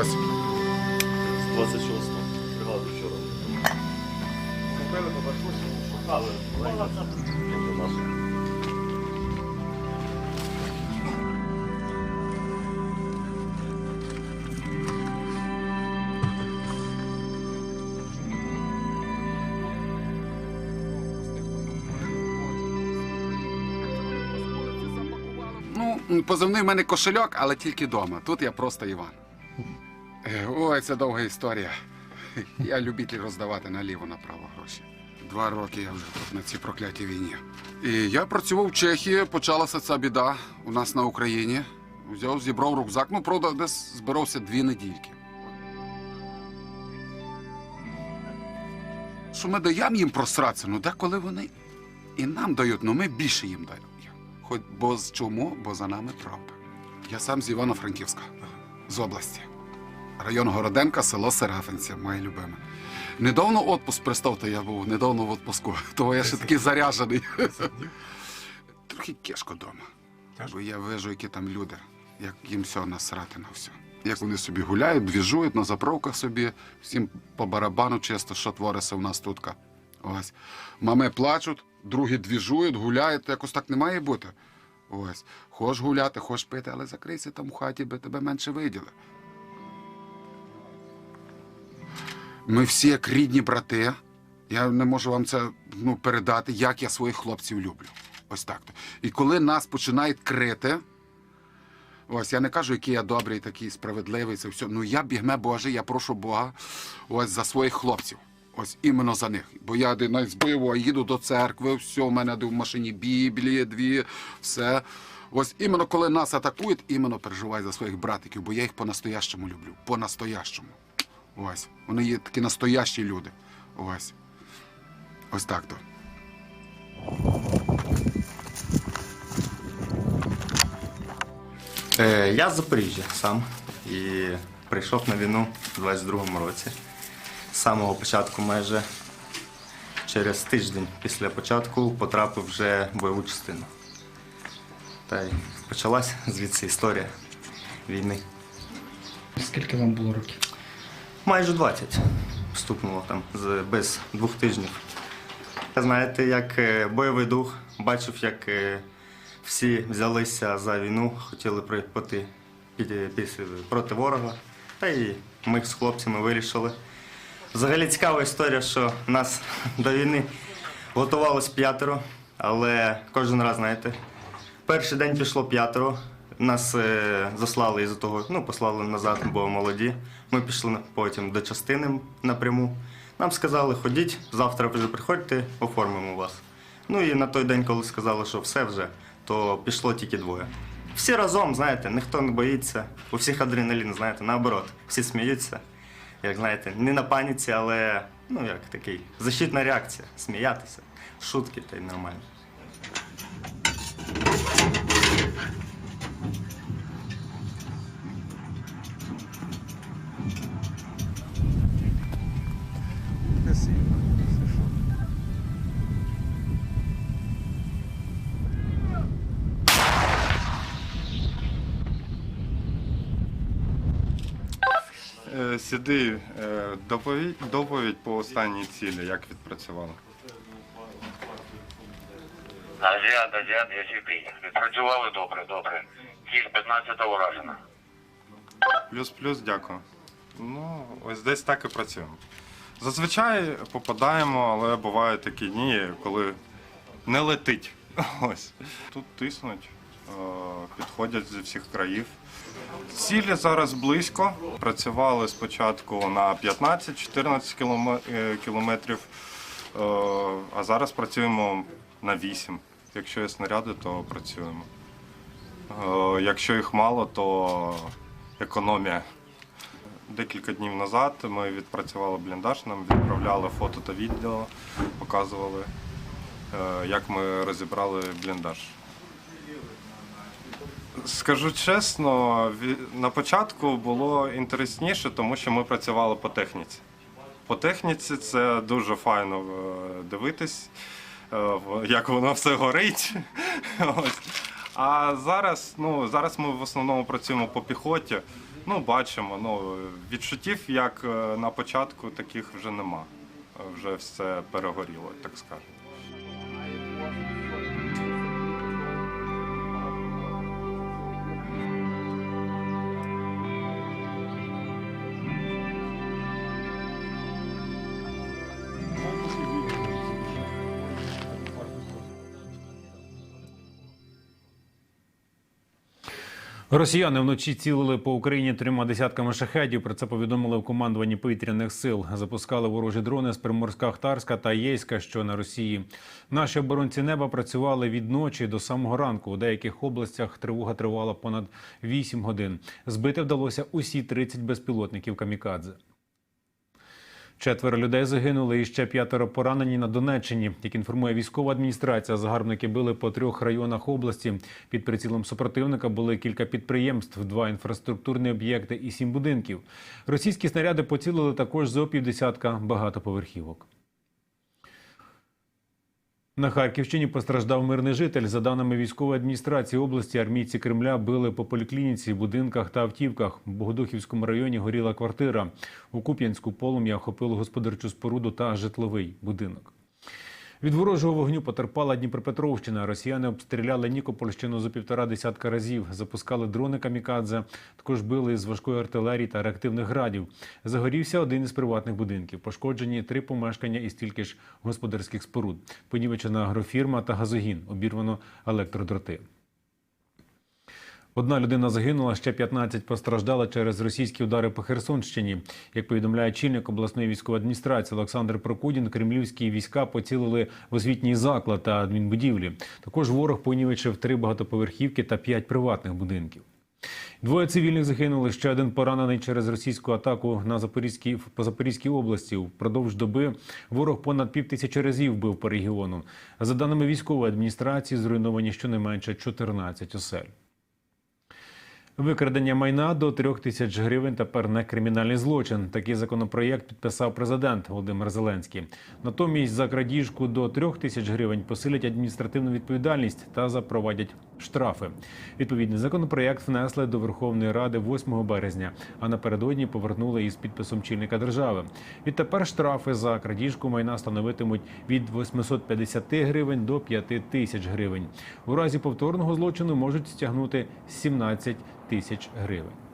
Ось. З 26 бригади вчора. Шукали. Тобто наших. Ну, позивний в мене кошельок, але тільки вдома. Тут я просто Іван. Ой, це довга історія. Я любитель роздавати наліво-направо гроші. Два роки я вже тут на цій проклятій війні. І я працював в Чехії, почалася ця біда у нас на Україні. Взяв, зібрав рюкзак. Ну, правда, десь збирався дві недільки. Що ми даємо їм просратися, ну деколи вони і нам дають, ну ми більше їм даємо. Хоч бо з чому? Бо за нами правда. Я сам з Івано-Франківська, з області. Район Городенка, село Серафинці, моє любиме. Недавно отпуск, представте, я був недавно в отпуску, тому я ще такий заряджений. Трохи кешко вдома. Бо я вижу, які там люди, як їм все насрати на все. Як вони собі гуляють, двіжують на заправках собі, всім по барабану чисто, що твориться у нас тут. Ось. Мами плачуть, другі двіжують, гуляють, якось так не має бути. Ось. Хоч гуляти, хоч пити, але закрийся там у хаті, би тебе менше виділи. Ми всі як рідні брати. Я не можу вам це ну, передати, як я своїх хлопців люблю. Ось так. то. І коли нас починають крити, ось я не кажу, який я добрий, такий справедливий, це все. Ну я бігме Боже, я прошу Бога ось за своїх хлопців. Ось іменно за них. Бо я з бойового їду до церкви, все, у мене в машині Біблії, дві, все. Ось іменно коли нас атакують, іменно переживай за своїх братиків, бо я їх по-настоящому люблю. По-настоящому. Ось. Вони є такі настоящі люди. Ось. Ось так то. Е, я з Запоріжжя сам і прийшов на війну у 22-му році. З самого початку майже через тиждень після початку потрапив вже в бойову частину. Та й почалась звідси історія війни. Скільки вам було років? Майже 20 стукнуло там без двох тижнів. Знаєте, як е, бойовий дух, бачив, як е, всі взялися за війну, хотіли під, під, проти ворога. Та і ми з хлопцями вирішили. Взагалі цікава історія, що нас до війни готувалось п'ятеро, але кожен раз, знаєте, перший день пішло п'ятеро. Нас е, заслали із-за того, ну, послали назад, бо молоді. Ми пішли потім до частини напряму. Нам сказали, ходіть, завтра вже приходьте, оформимо вас. Ну і на той день, коли сказали, що все вже, то пішло тільки двоє. Всі разом, знаєте, ніхто не боїться, у всіх адреналін, знаєте, наоборот, всі сміються. Як знаєте, не на паніці, але ну як такий защитна реакція, сміятися, шутки та й нормально. Сюди е, доповідь, доповідь по останній цілі, як відпрацювали. Азіат, азіат, я сіпій. Відпрацювали добре, добре. Ціль 15 уражена. Плюс-плюс, дякую. Ну, ось десь так і працюємо. Зазвичай попадаємо, але бувають такі дні, коли не летить. Ось. Тут тиснуть, е, підходять зі всіх країв. Цілі зараз близько. Працювали спочатку на 15-14 е, кілометрів, е, а зараз працюємо на 8. Якщо є снаряди, то працюємо. Е, Якщо їх мало, то економія. Декілька днів назад ми відпрацювали бліндаж, нам відправляли фото та відео, показували, е, як ми розібрали бліндаж. Скажу чесно, на початку було інтересніше, тому що ми працювали по техніці. По техніці це дуже файно е, дивитись, е, як воно все горить. Ось. А зараз, ну, зараз ми в основному працюємо по піхоті. Ну, бачимо, ну, відчуттів, як е, на початку, таких вже нема. Вже все перегоріло, так скажемо. Росіяни вночі цілили по Україні трьома десятками шахедів. Про це повідомили в командуванні повітряних сил. Запускали ворожі дрони з Приморська-Ахтарська та Єйська, що на Росії. Наші оборонці неба працювали від ночі до самого ранку. У деяких областях тривога тривала понад 8 годин. Збити вдалося усі 30 безпілотників камікадзе. Четверо людей загинули і ще п'ятеро поранені на Донеччині. Як інформує військова адміністрація, загарбники били по трьох районах області. Під прицілом супротивника були кілька підприємств, два інфраструктурні об'єкти і сім будинків. Російські снаряди поцілили також зо півдесятка багатоповерхівок. На Харківщині постраждав мирний житель. За даними військової адміністрації області, армійці Кремля били по поліклініці, будинках та автівках. В Богодухівському районі горіла квартира. У Куп'янську полум'я охопило господарчу споруду та житловий будинок. Від ворожого вогню потерпала Дніпропетровщина. Росіяни обстріляли Нікопольщину за півтора десятка разів, запускали дрони камікадзе, також били з важкої артилерії та реактивних градів. Загорівся один із приватних будинків. Пошкоджені три помешкання і стільки ж господарських споруд. Понівечена агрофірма та газогін. Обірвано електродроти. Одна людина загинула, ще 15 постраждали через російські удари по Херсонщині. Як повідомляє чільник обласної військової адміністрації Олександр Прокудін, кремлівські війська поцілили в освітній заклад та адмінбудівлі. Також ворог понівечив три багатоповерхівки та п'ять приватних будинків. Двоє цивільних загинули. Ще один поранений через російську атаку на Запорізькій по Запорізькій області. Впродовж доби ворог понад пів тисячі разів бив по регіону. За даними військової адміністрації, зруйновані щонайменше 14 осель. Викрадення майна до трьох тисяч гривень тепер не кримінальний злочин. Такий законопроєкт підписав президент Володимир Зеленський. Натомість за крадіжку до трьох тисяч гривень посилять адміністративну відповідальність та запровадять штрафи. Відповідний законопроєкт внесли до Верховної Ради 8 березня, а напередодні повернули із підписом чільника держави. Відтепер штрафи за крадіжку майна становитимуть від 850 гривень до 5 тисяч гривень. У разі повторного злочину можуть стягнути 17 тисяч гривень.